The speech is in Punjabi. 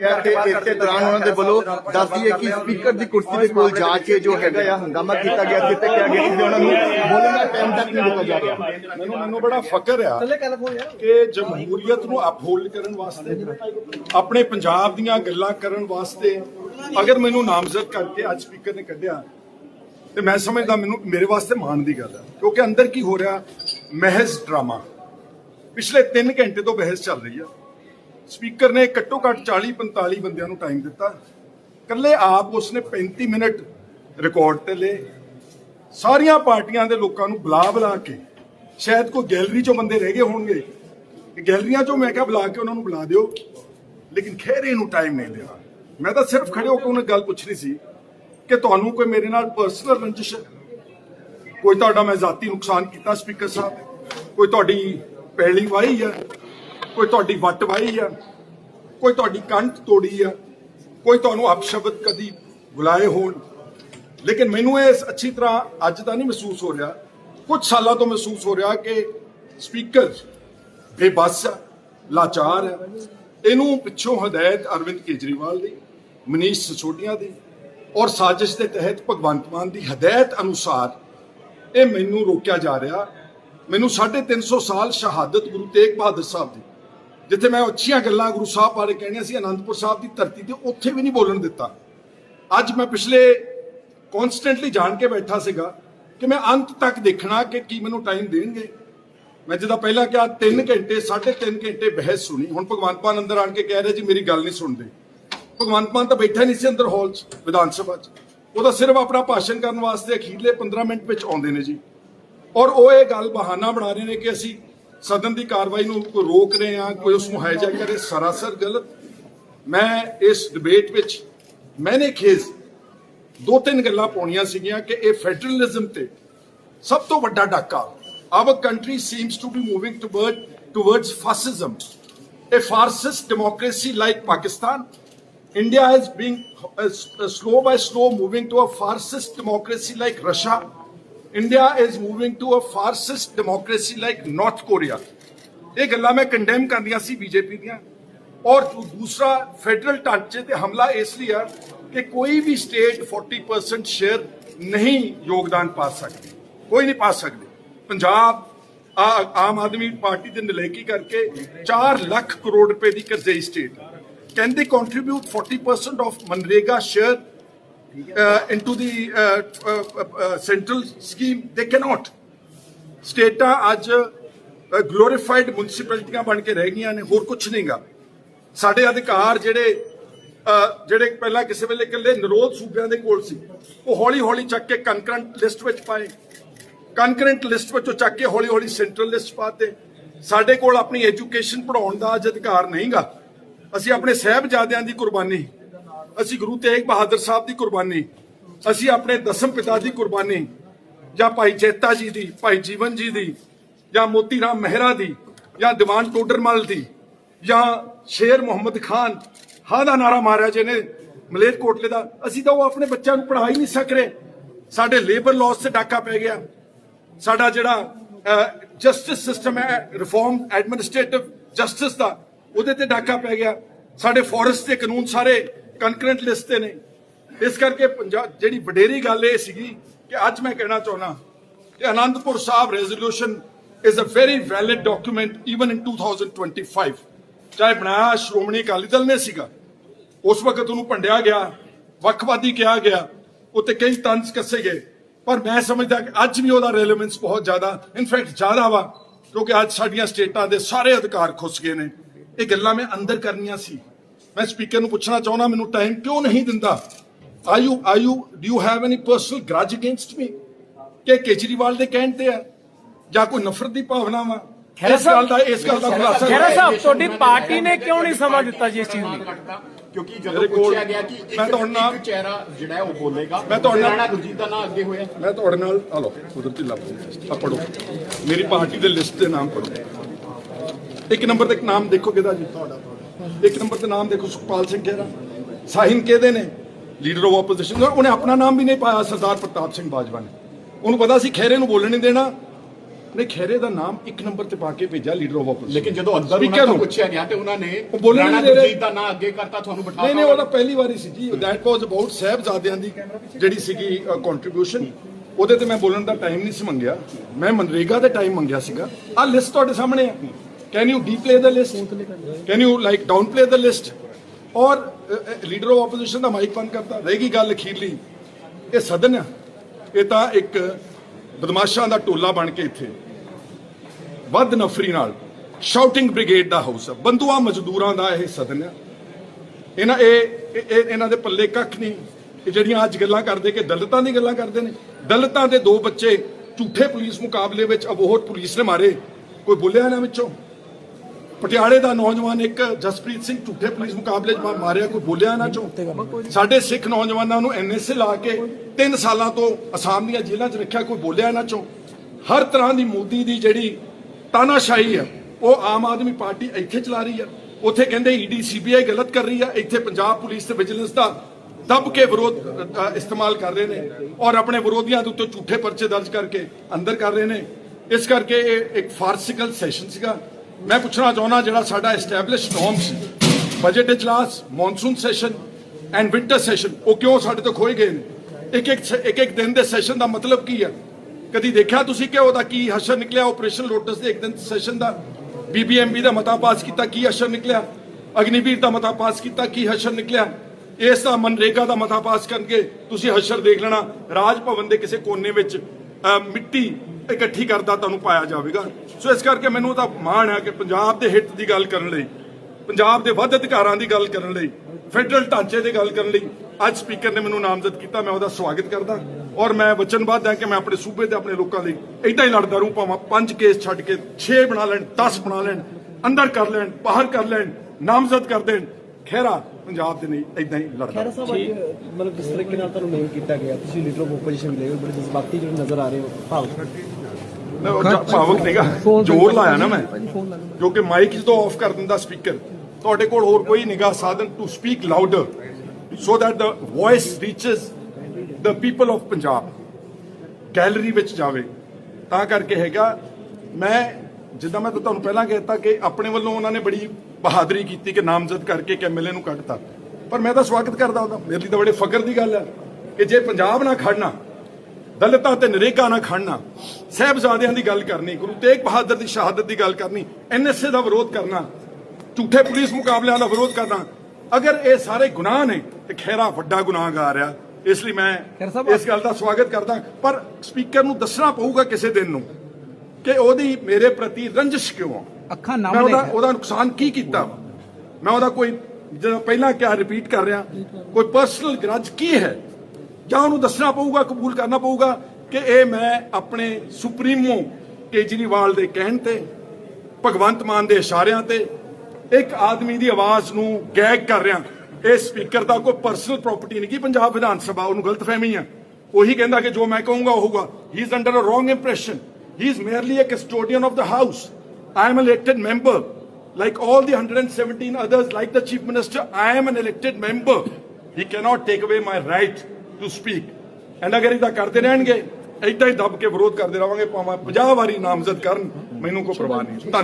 ਗਿਆ ਤੇ ਇਸੇ ਦੌਰਾਨ ਉਹਨਾਂ ਦੇ ਵੱਲੋਂ ਦੱਸਦੀ ਹੈ ਕਿ ਸਪੀਕਰ ਦੀ ਕੁਰਸੀ ਦੇ ਕੋਲ ਜਾ ਕੇ ਜੋ ਹੈਗਾ ਆ ਹੰਗਾਮਾ ਕੀਤਾ ਗਿਆ ਸੀ ਤੇ ਕਿਹਾ ਗਿਆ ਸੀ ਕਿ ਉਹਨਾਂ ਨੂੰ ਬੋਲਣ ਦਾ ਟਾਈਮ ਤੱਕ ਨਹੀਂ ਦਿੱਤਾ ਜਾ ਰਿਹਾ। ਮੈਨੂੰ ਮੈਨੂੰ ਬੜਾ ਫਕਰ ਆ ਕਿ ਜਮਹੂਰੀਅਤ ਨੂੰ ਅਪਹੋਲਡ ਕਰਨ ਵਾਸਤੇ ਆਪਣੇ ਪੰਜਾਬ ਦੀਆਂ ਗੱਲਾਂ ਕਰਨ ਵਾਸਤੇ ਅਗਰ ਮੈਨੂੰ ਨਾਮਜ਼ਦ ਕਰਕੇ ਅੱਜ ਸਪੀਕਰ ਨੇ ਕੱਢਿਆ ਤੇ ਮੈਂ ਸਮਝਦਾ ਮੈਨੂੰ ਮੇਰੇ ਵਾਸਤੇ ਮਾਣ ਦੀ ਗੱਲ ਹੈ ਕਿਉਂਕਿ ਅੰਦਰ ਕੀ ਹੋ ਰਿਹਾ? ਮਹਿਜ਼ ਡਰਾਮਾ। ਪਿਛਲੇ 3 ਘੰਟੇ ਤੋਂ ਬਹਿਸ ਚੱਲ ਰਹੀ ਆ। ਸਪੀਕਰ ਨੇ ਘੱਟੋ ਘੱਟ 40 45 ਬੰਦਿਆਂ ਨੂੰ ਟਾਈਮ ਦਿੱਤਾ। ਕੱਲੇ ਆਪ ਉਸਨੇ 35 ਮਿੰਟ ਰਿਕਾਰਡ ਤੇ ਲਏ। ਸਾਰੀਆਂ ਪਾਰਟੀਆਂ ਦੇ ਲੋਕਾਂ ਨੂੰ ਬੁਲਾ ਬੁਲਾ ਕੇ, ਸ਼ਾਇਦ ਕੋਈ ਗੈਲਰੀ ਚੋਂ ਬੰਦੇ ਰਹਿ ਗਏ ਹੋਣਗੇ। ਕਿ ਗੈਲਰੀਆਂ ਚੋਂ ਮੈਂ ਕਿਹਾ ਬੁਲਾ ਕੇ ਉਹਨਾਂ ਨੂੰ ਬੁਲਾ ਦਿਓ, ਲੇਕਿਨ ਖੈਰੇ ਨੂੰ ਟਾਈਮ ਨਹੀਂ ਦੇਣਾ। ਮੈਂ ਤਾਂ ਸਿਰਫ ਖੜੇ ਹੋ ਕੇ ਉਹਨੇ ਗੱਲ ਪੁੱਛਣੀ ਸੀ ਕਿ ਤੁਹਾਨੂੰ ਕੋਈ ਮੇਰੇ ਨਾਲ ਪਰਸਨਲ ਰੰਜਿਸ਼ ਹੈ? ਕੋਈ ਤੁਹਾਡਾ ਮੈਂ ਜ਼ਾਤੀ ਨੁਕਸਾਨ ਕੀਤਾ ਸਪੀਕਰ ਸਾਹਿਬ? ਕੋਈ ਤੁਹਾਡੀ ਪੈਲੀ ਵਾਹੀ ਹੈ? ਕੋਈ ਤੁਹਾਡੀ ਵੱਟ ਵਾਹੀ ਆ, ਕੋਈ ਤੁਹਾਡੀ ਕੰਠ ਤੋੜੀ ਆ, ਕੋਈ ਤੁਹਾਨੂੰ ਅਪਸ਼ਬਦ ਕਦੀ ਬੁਲਾਏ ਹੋਣ। ਲੇਕਿਨ ਮੈਨੂੰ ਇਹ ਅੱਛੀ ਤਰ੍ਹਾਂ ਅੱਜ ਤਾਂ ਨਹੀਂ ਮਹਿਸੂਸ ਹੋ ਰਿਹਾ। ਕੁਝ ਸਾਲਾਂ ਤੋਂ ਮਹਿਸੂਸ ਹੋ ਰਿਹਾ ਕਿ ਸਪੀਕਰ ਬੇਬਸ ਆ, ਲਾਚਾਰ ਹੈ ਇਹਨੂੰ ਪਿੱਛੋਂ ਹਦਾਇਤ ਅਰਵਿੰਦ ਕੇਜਰੀਵਾਲ ਦੀ, ਮਨੀਸ਼ ਸਿਸੋਡੀਆ ਦੀ ਔਰ ਸਾਜ਼ਿਸ਼ ਦੇ ਤਹਿਤ ਭਗਵੰਤ ਮਾਨ ਦੀ ਹਦਾਇਤ ਅਨੁਸਾਰ ਇਹ ਮੈਨੂੰ ਰੋਕਿਆ ਜਾ ਰਿਹਾ। ਮੈਨੂੰ 350 ਸਾਲ ਸ਼ਹਾਦਤ ਗੁਰੂ ਤੇਗ ਬਹਾਦਰ ਸਾਹਿਬ ਦੀ ਜਿੱਥੇ ਮੈਂ ਅੱਛੀਆਂ ਗੱਲਾਂ ਗੁਰੂ ਸਾਹਿਬ ਬਾਰੇ ਕਹਿਣੀਆਂ ਸੀ, ਅਨੰਦਪੁਰ ਸਾਹਿਬ ਦੀ ਧਰਤੀ ਤੇ ਉੱਥੇ ਵੀ ਨਹੀਂ ਬੋਲਣ ਦਿੱਤਾ। ਅੱਜ ਮੈਂ ਪਿਛਲੇ ਕਨਸਟੈਂਟਲੀ ਜਾਣ ਕੇ ਬੈਠਾ ਸੀਗਾ ਕਿ ਮੈਂ ਅੰਤ ਤੱਕ ਦੇਖਣਾ ਕਿ ਕੀ ਮੈਨੂੰ ਟਾਈਮ ਦੇਣਗੇ। ਮੈਂ ਜਿਹਦਾ ਪਹਿਲਾਂ ਕਿਹਾ 3 ਘੰਟੇ 3.5 ਘੰਟੇ ਬਹਿਸ ਸੁਣੀ। ਹੁਣ ਭਗਵੰਤ ਮਾਨ ਅੰਦਰ ਆਣ ਕੇ ਕਹਿ ਰਿਹਾ ਜੀ, ਮੇਰੀ ਗੱਲ ਨਹੀਂ ਸੁਣਦੇ। ਭਗਵੰਤ ਮਾਨ ਤਾਂ ਬੈਠਾ ਨਹੀਂ ਸੀ ਅੰਦਰ ਹਾਲ 'ਚ, ਵਿਧਾਨ ਸਭਾ 'ਚ। ਉਹ ਤਾਂ ਸਿਰਫ ਆਪਣਾ ਭਾਸ਼ਣ ਕਰਨ ਵਾਸਤੇ ਅਖੀਰਲੇ 15 ਮਿੰਟ ਵਿੱਚ ਆਉਂਦੇ ਨੇ ਜੀ। ਔਰ ਉਹ ਇਹ ਗੱਲ ਬਹਾਨਾ ਬਣਾ ਰਹੇ ਨੇ ਕਿ ਅਸੀਂ ਸਦਨ ਦੀ ਕਾਰਵਾਈ ਨੂੰ ਕੋਈ ਰੋਕ ਰਹੇ ਹਾਂ ਕੋਈ ਉਸ ਨੂੰ ਹਾਈਜੈਕ ਕਰੇ ਸਰਾਸਰ ਗਲਤ ਮੈਂ ਇਸ ਡਿਬੇਟ ਵਿੱਚ ਮੈਨੇ ਖੇਜ਼ ਦੋ ਤਿੰਨ ਗੱਲਾਂ ਪਾਉਣੀਆਂ ਸੀਗੀਆਂ ਕਿ ਇਹ ਫੈਡਰਲਿਜ਼ਮ ਤੇ ਸਭ ਤੋਂ ਵੱਡਾ ਡਾਕਾ our country seems to be moving toward towards fascism a fascist democracy like Pakistan. India is being uh, s- uh, slow by slow moving to a fascist democracy like Russia. India is moving to a fascist democracy like North Korea. ਇਹ ਗੱਲਾਂ ਮੈਂ ਕੰਡੈਮ ਕਰਨੀਆਂ ਸੀ ਬੀਜੇਪੀ ਦੀਆਂ। ਔਰ ਦੂਸਰਾ ਫੈਡਰਲ ਢਾਂਚੇ ਤੇ ਹਮਲਾ ਇਸ ਲਈ ਆ ਕਿ ਕੋਈ ਵੀ ਸਟੇਟ 40% ਸ਼ੇਅਰ ਨਹੀਂ ਯੋਗਦਾਨ ਪਾ ਸਕਦੀ। ਕੋਈ ਨਹੀਂ ਪਾ ਸਕਦੀ। ਪੰਜਾਬ ਆਮ ਆਦਮੀ ਪਾਰਟੀ ਦੇ ਨਲੇਕੀ ਕਰਕੇ 4 ਲੱਖ ਕਰੋੜ ਰੁਪਏ ਦੀ ਕਰਜ਼ੇ ਸਟੇਟ ਕੈਨ ਦੇ contribute 40% of MNREGA share into the uh, uh, uh, central scheme they cannot ਸਟੇਟਾਂ ਅੱਜ ਗਲੋਰੀਫਾਈਡ ਮਿਊਨਿਸਪੈਲਿਟੀਆਂ ਬਣ ਕੇ ਰਹਿ ਗਈਆਂ ਨੇ ਹੋਰ ਕੁਝ ਨਹੀਂਗਾ। ਸਾਡੇ ਅਧਿਕਾਰ ਜਿਹੜੇ ਜਿਹੜੇ ਪਹਿਲਾਂ ਕਿਸੇ ਵੇਲੇ ਇਕੱਲੇ ਨਿਰੋਧ ਸੂਬਿਆਂ ਦੇ ਕੋਲ ਸੀ ਉਹ ਹੌਲੀ ਹੌਲੀ ਚੱਕ ਕੇ ਕੰਕਰੈਂਟ ਲਿਸਟ ਵਿੱਚ ਪਾਏ। ਕੰਕਰੈਂਟ ਲਿਸਟ ਵਿੱਚੋਂ ਚੱਕ ਕੇ ਹੌਲੀ ਹੌਲੀ ਸੈਂਟਰਲ ਲਿਸਟ ਪਾਤੇ। ਸਾਡੇ ਕੋਲ ਆਪਣੀ ਐਜੂਕੇਸ਼ਨ ਪੜਾਉਣ ਦਾ ਅੱਜ ਅਧਿਕਾਰ ਨਹੀਂਗਾ। ਅਸੀਂ ਆਪਣੇ ਸਹਿਬਜ਼ਾਦਿਆਂ ਦੀ ਕੁਰਬਾਨੀ ਅਸੀਂ ਗੁਰੂ ਤੇਗ ਬਹਾਦਰ ਸਾਹਿਬ ਦੀ ਕੁਰਬਾਨੀ, ਅਸੀਂ ਆਪਣੇ ਦਸਮ ਪਿਤਾ ਦੀ ਕੁਰਬਾਨੀ, ਜਾਂ ਭਾਈ ਚੇਤਾ ਜੀ ਦੀ, ਭਾਈ ਜੀਵਨ ਜੀ ਦੀ, ਜਾਂ ਮੋਤੀ ਰਾਮ ਮਹਿਰਾ ਦੀ, ਜਾਂ ਦੀਵਾਨ ਟੋਡਰਮਲ ਦੀ, ਜਾਂ ਸ਼ੇਰ ਮੁਹੰਮਦ ਖਾਨ, ਹਾਂ ਦਾ ਨਾਰਾ ਮਾਰਿਆ ਜਿਹਨੇ ਮਲੇਰ ਕੋਟਲੇ ਦਾ, ਅਸੀਂ ਤਾਂ ਉਹ ਆਪਣੇ ਬੱਚਿਆਂ ਨੂੰ ਪੜ੍ਹਾ ਹੀ ਨਹੀਂ ਸਕ ਰਹੇ। ਸਾਡੇ ਲੇਬਰ ਲਾਅਸ ਤੇ ਡਾਕਾ ਪੈ ਗਿਆ। ਸਾਡਾ ਜਿਹੜਾ ਜਸਟਿਸ ਸਿਸਟਮ ਹੈ ਰਿਫਾਰਮ ਐਡਮਿਨਿਸਟ੍ਰੇਟਿਵ ਜਸਟਿਸ ਦਾ, ਉਹਦੇ ਤੇ ਡਾਕਾ ਪੈ ਗਿਆ। ਸਾਡੇ ਫੋਰੈਸਟ ਦੇ ਕਾਨੂੰਨ ਸਾਰੇ ਕੰਕਰੈਂਟ ਲਿਸਟ ਤੇ ਨੇ। ਇਸ ਕਰਕੇ ਪੰਜਾਬ ਜਿਹੜੀ ਵਡੇਰੀ ਗੱਲ ਇਹ ਸੀਗੀ ਕਿ ਅੱਜ ਮੈਂ ਕਹਿਣਾ ਚਾਹੁੰਦਾ ਕਿ Anandpur Sahib resolution is a very valid document even in 2025 ਚਾਹੇ ਬਣਾਇਆ ਸ਼੍ਰੋਮਣੀ ਅਕਾਲੀ ਦਲ ਨੇ ਸੀਗਾ। ਉਸ ਵਕਤ ਉਹਨੂੰ ਭੰਡਿਆ ਗਿਆ, ਵੱਖਵਾਦੀ ਕਿਹਾ ਗਿਆ, ਉੱਤੇ ਕਈ ਤੰਜ ਕੱਸੇ ਗਏ। ਪਰ ਮੈਂ ਸਮਝਦਾ ਕਿ ਅੱਜ ਵੀ ਉਹਦਾ ਰੈਲੇਵੈਂਸ ਬਹੁਤ ਜ਼ਿਆਦਾ ਇਨਫੈਕਟ ਜ਼ਿਆਦਾ ਵਾ, ਕਿਉਂਕਿ ਅੱਜ ਸਾਡੀਆਂ ਸਟੇਟਾਂ ਦੇ ਸਾਰੇ ਅਧਿਕਾਰ ਖੁੱਸ ਗਏ ਨੇ। ਇਹ ਗੱਲਾਂ ਮੈਂ ਅੰਦਰ ਕਰਨੀਆਂ ਸੀ। ਮੈਂ ਸਪੀਕਰ ਨੂੰ ਪੁੱਛਣਾ ਚਾਹੁੰਦਾ ਮੈਨੂੰ ਟਾਈਮ ਕਿਉਂ ਨਹੀਂ ਦਿੰਦਾ? Are you are you do you have any personal grudge against me ਕਿ ਕੇਜਰੀਵਾਲ ਦੇ ਕਹਿਣ ਤੇ ਆ ਜਾਂ ਕੋਈ ਨਫ਼ਰਤ ਦੀ ਭਾਵਨਾ ਵਾ? ਇਸ ਗੱਲ ਦਾ ਇਸ ਗੱਲ ਦਾ ਖੁਲਾਸਾ ਖਹਿਰਾ ਸਾਹਿਬ ਤੁਹਾਡੀ ਪਾਰਟੀ ਨੇ ਕਿਉਂ ਨਹੀਂ ਸਮਾਂ ਦਿੱਤਾ ਜੀ ਇਸ ਚੀਜ਼ ਲਈ ਕਿਉਂਕਿ ਜਦੋਂ ਪੁੱਛਿਆ ਗਿਆ ਕਿ ਇੱਕ ਮੈਂ ਤੁਹਾਡੇ ਨਾਲ- ਇੱਕ ਚਿਹਰਾ ਜਿਹੜਾ ਹੈ ਉਹ ਬੋਲੇਗਾ ਮੈਂ ਤੁਹਾਡੇ ਨਾਲ- ਗੁਰਜੀਤ ਦਾ ਨਾਂ ਅੱਗੇ ਹੋਇਆ। ਮੈਂ ਤੁਹਾਡੇ ਨਾਲ ਆ ਲਓ ਕੁਦਰਤੀ ਲੱਭ ਆ ਪੜੋ ਮੇਰੀ ਪਾਰਟੀ ਦੇ ਲਿਸਟ ਦੇ ਨਾਮ ਪੜੋ ਇੱਕ ਨੰਬਰ ਤੇ ਨਾਮ ਦੇਖੋ ਕਿਹਦਾ ਜੀ। ਤੁਹਾਡਾ ਇੱਕ ਨੰਬਰ ਤੇ ਨਾਮ ਦੇਖੋ ਸੁਖਪਾਲ ਸਿੰਘ ਖਹਿਰਾ ਸਾഹിਨ ਕਿਹਦੇ ਨੇ? ਲੀਡਰ ਆਫ ਆਪੋਜੀਸ਼ਨ ਉਹਨੇ ਆਪਣਾ ਨਾਮ ਵੀ ਨਹੀਂ ਪਾਇਆ ਸਰਦਾਰ ਪ੍ਰਤਾਪ ਸਿੰਘ ਬਾਜਵਾ ਨੇ। ਉਹਨੂੰ ਪਤਾ ਸੀ ਖਹਿਰੇ ਨੂੰ ਬੋਲਣ ਨਹੀਂ ਦੇਣਾ। ਨੇ ਖੈਰੇ ਦਾ ਨਾਮ ਇੱਕ ਨੰਬਰ ਤੇ ਪਾ ਕੇ ਭੇਜਿਆ ਲੀਡਰ ਆਫ ਆਪੋਜੀਸ਼ਨ ਲੇਕਿਨ ਜਦੋਂ ਅੰਦਰ ਉਹਨਾਂ ਨੂੰ। ਪੁੱਛਿਆ ਗਿਆ ਤੇ ਉਹਨਾਂ ਨੇ ਉਹ ਬੋਲਣ ਰਾਣਾ ਨਹੀਂ ਦੇ ਰਹੇ। ਗੁਰਜੀਤ ਦਾ ਨਾਂ ਅੱਗੇ ਕਰਤਾ ਤੁਹਾਨੂੰ ਬਿਠਾ ਨਹੀਂ ਨਹੀਂ ਉਹਦਾ ਪਹਿਲੀ ਵਾਰੀ ਸੀ ਜੀ। ਦੈਟ ਵਾਸ ਅਬਾਊਟ ਸਾਹਿਬਜ਼ਾਦਿਆਂ ਦੀ ਜਿਹੜੀ ਸੀਗੀ ਕੰਟਰੀਬਿਊਸ਼ਨ ਉਹਦੇ ਤੇ ਮੈਂ ਬੋਲਣ ਦਾ ਟਾਈਮ ਨਹੀਂ ਸੀ ਮੰਗਿਆ। ਮੈਂ ਮਨਰੇਗਾ ਦਾ ਟਾਈਮ ਮੰਗਿਆ ਸੀਗਾ। ਆ ਲਿਸਟ ਤੁਹਾਡੇ ਸਾਹਮਣੇ ਆ। Can you downplay the list can you like down play the list or leader of opposition the mic ਬੰਦ ਕਰਤਾ ਰਹੇਗੀ ਗੱਲ ਅਖੀਰਲੀ। ਇਹ ਸਦਨ ਆ। ਇਹ ਤਾਂ ਇੱਕ ਬਦਮਾਸ਼ਾਂ ਦਾ ਟੋਲਾ ਬਣ ਕੇ ਇੱਥੇ। ਵੱਧ ਨਫਰੀ ਨਾਲ ਸ਼ਾਊਟਿੰਗ ਬ੍ਰਿਗੇਡ ਦਾ ਹਾਊਸ ਆ। ਬੰਦੂਆ ਮਜ਼ਦੂਰਾਂ ਦਾ ਇਹ ਸਦਨ ਆ। ਇਹਨਾਂ ਇਹ, ਇਹਨਾਂ ਦੇ ਪੱਲੇ ਕੱਖ ਨਹੀਂ। ਇਹ ਜਿਹੜੀਆਂ ਅੱਜ ਗੱਲਾਂ ਕਰਦੇ ਕਿ ਦਲਿਤਾਂ ਦੀ ਗੱਲਾਂ ਕਰਦੇ ਨੇ। ਦਲਿਤਾਂ ਦੇ ਦੋ ਬੱਚੇ ਝੂਠੇ ਪੁਲਿਸ ਮੁਕਾਬਲੇ ਵਿੱਚ ਅਬੋਹਰ ਪੁਲਿਸ ਨੇ ਮਾਰੇ। ਕੋਈ ਬੋਲਿਆ ਇਹਨਾਂ ਵਿੱਚੋਂ? ਪਟਿਆਲੇ ਦਾ ਨੌਜਵਾਨ ਇੱਕ ਜਸਪ੍ਰੀਤ ਸਿੰਘ ਝੂਠੇ ਪੁਲਿਸ ਮੁਕਾਬਲੇ 'ਚ ਮਾਰਿਆ, ਕੋਈ ਬੋਲਿਆ ਨਾ ਚੋਂ? ਸਾਡੇ ਸਿੱਖ ਨੌਜਵਾਨਾਂ ਨੂੰ ਐਨਐਸਏ ਲਾ ਕੇ 3 ਸਾਲਾਂ ਤੋਂ ਅਸਾਮ ਦੀਆਂ ਜੇਲ੍ਹਾਂ 'ਚ ਰੱਖਿਆ, ਕੋਈ ਬੋਲਿਆ ਇਹਨਾਂ ਚੋਂ? ਹਰ ਤਰ੍ਹਾਂ ਦੀ ਮੋਦੀ ਦੀ ਜਿਹੜੀ ਤਾਨਾਸ਼ਾਹੀ ਹੈ ਉਹ ਆਮ ਆਦਮੀ ਪਾਰਟੀ ਇੱਥੇ ਚਲਾ ਰਹੀ ਹੈ ਉੱਥੇ ਕਹਿੰਦੇ ਈਡੀ ਸੀਬੀਆਈ ਗਲਤ ਕਰ ਰਹੀ ਹੈ ਇੱਥੇ ਪੰਜਾਬ ਪੁਲਿਸ ਤੇ ਵਿਜੀਲੈਂਸ ਦਾ ਦਬ ਕੇ ਵਿਰੋਧ ਇਸਤੇਮਾਲ ਕਰ ਰਹੇ ਨੇ ਔਰ ਆਪਣੇ ਵਿਰੋਧੀਆਂ ਦੇ ਉੱਤੇ ਝੂਠੇ ਪਰਚੇ ਦਰਜ ਕਰਕੇ ਅੰਦਰ ਕਰ ਰਹੇ ਨੇ। ਇਸ ਕਰਕੇ ਇਹ ਇੱਕ ਫਾਰਸੀਕਲ ਸੈਸ਼ਨ ਸੀਗਾ। ਮੈਂ ਪੁੱਛਣਾ ਚਾਹੁੰਦਾ ਜਿਹੜਾ ਸਾਡਾ ਐਸਟੈਬਲਿਸ਼ ਨੋਰਮ ਸੀ ਬਜਟ ਇਜਲਾਸ monsoon session and winter session ਉਹ ਕਿਉਂ ਸਾਡੇ ਤੋਂ ਖੋਏ ਗਏ ਨੇ? ਇੱਕ ਇੱਕ ਇੱਕ ਇੱਕ ਦਿਨ ਦੇ ਸੈਸ਼ਨ ਦਾ ਮਤਲਬ ਕੀ ਹੈ ਕਦੀ ਦੇਖਿਆ ਤੁਸੀਂ ਕਿ ਉਹਦਾ ਕੀ ਹਸ਼ਰ ਨਿਕਲਿਆ ਆਪਰੇਸ਼ਨ ਲੋਟਸ ਦੇ ਇੱਕ ਦਿਨ ਸੈਸ਼ਨ ਦਾ? ਬੀਬੀਐਮਬੀ ਦਾ ਮਤਾ ਪਾਸ ਕੀਤਾ, ਕੀ ਹਸ਼ਰ ਨਿਕਲਿਆ? ਅਗਨੀਵੀਰ ਦਾ ਮਤਾ ਪਾਸ ਕੀਤਾ, ਕੀ ਹਸ਼ਰ ਨਿਕਲਿਆ? ਇਸ ਦਾ ਮਨਰੇਗਾ ਦਾ ਮਤਾ ਪਾਸ ਕਰਕੇ ਤੁਸੀਂ ਹਸ਼ਰ ਦੇਖ ਲੈਣਾ ਰਾਜ ਭਵਨ ਦੇ ਕਿਸੇ ਕੋਨੇ ਵਿੱਚ ਮਿੱਟੀ ਇਕੱਠੀ ਕਰਦਾ ਤੁਹਾਨੂੰ ਪਾਇਆ ਜਾਵੇਗਾ। ਸੋ ਇਸ ਕਰਕੇ ਮੈਨੂੰ ਤਾਂ ਮਾਣ ਹੈ ਕਿ ਪੰਜਾਬ ਦੇ ਹਿੱਤ ਦੀ ਗੱਲ ਕਰਨ ਲਈ, ਪੰਜਾਬ ਦੇ ਵੱਧ ਅਧਿਕਾਰਾਂ ਦੀ ਗੱਲ ਕਰਨ ਲਈ, ਫੈਡਰਲ ਢਾਂਚੇ ਦੀ ਗੱਲ ਕਰਨ ਲਈ ਅੱਜ ਸਪੀਕਰ ਨੇ ਮੈਨੂੰ ਨਾਮਜ਼ਦ ਕੀਤਾ, ਮੈਂ ਉਹਦਾ ਸਵਾਗਤ ਕਰਦਾ। ਔਰ ਮੈਂ ਵਚਨਬੱਧ ਹਾਂ ਕਿ ਮੈਂ ਆਪਣੇ ਸੂਬੇ ਤੇ ਆਪਣੇ ਲੋਕਾਂ ਲਈ ਇਦਾਂ ਹੀ ਲੜਦਾ ਰਹੂੰ, ਭਾਵੇਂ ਪੰਜ ਕੇਸ ਛੱਡ ਕੇ 6 ਬਣਾ ਲੈਣ 10 ਬਣਾ ਲੈਣ, ਅੰਦਰ ਕਰ ਲੈਣ, ਬਾਹਰ ਕਰ ਲੈਣ, ਨਾਮਜ਼ਦ ਕਰ ਦੇਣ। ਖੈਰਾ ਪੰਜਾਬ ਦੇ ਲਈ ਇਦਾਂ ਹੀ ਲੜਦਾ। ਖੈਰ ਸਾਹਿਬ ਅੱਜ ਮਤਲਬ ਜਿਸ ਤਰੀਕੇ ਨਾਲ ਤੁਹਾਨੂੰ ਨੇਮ ਕੀਤਾ ਗਿਆ ਤੁਸੀਂ ਲੀਡਰ ਆਫ ਆਪੋਜੀਸ਼ਨ ਮਿਲੇ ਹੋ ਬੜੇ ਜਜ਼ਬਾਤੀ ਜਿਹੜੇ ਨਜ਼ਰ ਆ ਰਹੇ ਹੋ ਭਾਵ ਮੈਂ ਉਹ ਜ- ਭਾਵੁਕ ਨਹੀਂਗਾ। ਜ਼ੋਰ ਲਾਇਆ ਨਾ ਮੈਂ। ਜੋ ਕਿ ਮਾਈਕ ਜਦੋਂ ਆਫ ਕਰ ਦਿੰਦਾ ਸਪੀਕਰ ਤੁਹਾਡੇ ਕੋਲ ਹੋਰ ਕੋਈ ਨਿਗਾਹ ਸਾਧਨ to speak louder so that the voice reaches the people of Punjab gallery ਵਿੱਚ ਜਾਵੇ। ਤਾਂ ਕਰਕੇ ਹੈਗਾ ਮੈਂ ਜਿੱਦਾਂ ਮੈਂ ਤੁਹਾਨੂੰ ਪਹਿਲਾਂ ਕਹਿਤਾ ਕਿ ਆਪਣੇ ਵੱਲੋਂ ਉਹਨਾਂ ਨੇ ਬੜੀ ਬਹਾਦਰੀ ਕੀਤੀ ਕਿ ਨਾਮਜ਼ਦ ਕਰਕੇ ਕਿ ਐਮਐਲਏ ਨੂੰ ਕੱਢਤਾ। ਪਰ ਮੈਂ ਤਾਂ ਸਵਾਗਤ ਕਰਦਾ ਉਹਦਾ। ਮੇਰੇ ਲਈ ਤਾਂ ਬੜੇ ਫਖਰ ਦੀ ਗੱਲ ਹੈ ਕਿ ਜੇ ਪੰਜਾਬ ਨਾ ਖੜਨਾ ਦਲਿਤਾਂ ਤੇ ਨਰੇਗਾ ਨਾ ਖੜਨਾ ਸਹਿਬਜ਼ਾਦਿਆਂ ਦੀ ਗੱਲ ਕਰਨੀ ਗੁਰੂ ਤੇਗ ਬਹਾਦਰ ਦੀ ਸ਼ਹਾਦਤ ਦੀ ਗੱਲ ਕਰਨੀ ਐਨਐਸਏ ਦਾ ਵਿਰੋਧ ਕਰਨਾ ਝੂਠੇ ਪੁਲਿਸ ਮੁਕਾਬਲਿਆਂ ਦਾ ਵਿਰੋਧ ਕਰਨਾ ਅਗਰ ਇਹ ਸਾਰੇ ਗੁਨਾਹ ਨੇ ਤੇ ਖੈਰਾ ਵੱਡਾ ਗੁਨਾਹਗਾਰ ਆ। ਇਸ ਲਈ ਮੈਂ ਇਸ ਗੱਲ ਦਾ ਸਵਾਗਤ ਕਰਦਾ। ਪਰ ਸਪੀਕਰ ਨੂੰ ਦੱਸਣਾ ਪਊਗਾ ਕਿਸੇ ਦਿਨ ਨੂੰ। ਕਿ ਉਹਦੀ ਮੇਰੇ ਪ੍ਰਤੀ ਰੰਜਿਸ਼ ਕਿਉਂ ਆ? ਅੱਖਾਂ ਮੈਂ ਉਹਦਾ ਉਹਦਾ ਨੁਕਸਾਨ ਕੀ ਕੀਤਾ? ਵਾ? ਮੈਂ ਉਹਦਾ ਕੋਈ ਜਿਹੜਾ ਪਹਿਲਾਂ ਕਿਹਾ ਰਿਪੀਟ ਕਰ ਰਿਹਾ ਕੋਈ ਪਰਸਨਲ ਗਰਜ ਕੀ ਹੈ? ਜਾਂ ਉਹਨੂੰ ਦੱਸਣਾ ਪਊਗਾ ਕਬੂਲ ਕਰਨਾ ਪਊਗਾ ਕਿ ਇਹ ਮੈਂ ਆਪਣੇ ਸੁਪਰੀਮੋ ਕੇਜਰੀਵਾਲ ਦੇ ਕਹਿਣ ਤੇ ਭਗਵੰਤ ਮਾਨ ਦੇ ਇਸ਼ਾਰਿਆਂ ਤੇ ਇੱਕ ਆਦਮੀ ਦੀ ਆਵਾਜ਼ ਨੂੰ ਗੈਗ ਕਰ ਰਿਹਾ। ਇਹ ਸਪੀਕਰ ਦਾ ਕੋਈ ਪਰਸਨਲ ਪ੍ਰਾਪਰਟੀ ਨਹੀਂ ਕਿ ਪੰਜਾਬ ਵਿਧਾਨ ਸਭਾ ਉਹਨੂੰ ਗਲਤਫਹਿਮੀ ਆ। ਉਹੀ ਕਹਿੰਦਾ ਕਿ ਜੋ ਮੈਂ ਕਹੂੰਗਾ ਉਹ ਹੋਊਗਾ। He is under a wrong impression he is merely a custodian of the house I am an elected member. Like all the 117 others, like the Chief Minister, I am an elected member. He cannot take away my right to speak. And ਅਗਰ ਇਦਾਂ ਕਰਦੇ ਰਹਿਣਗੇ ਏਦਾਂ ਹੀ ਦੱਬ ਕੇ ਵਿਰੋਧ ਕਰਦੇ ਰਵਾਂਗੇ ਭਾਵੇਂ 50 ਵਾਰੀ ਨਾਮਜ਼ਦ ਕਰਨ ਮੈਨੂੰ ਕੋਈ ਪਰਵਾਹ ਨਹੀਂ ਧੰਨ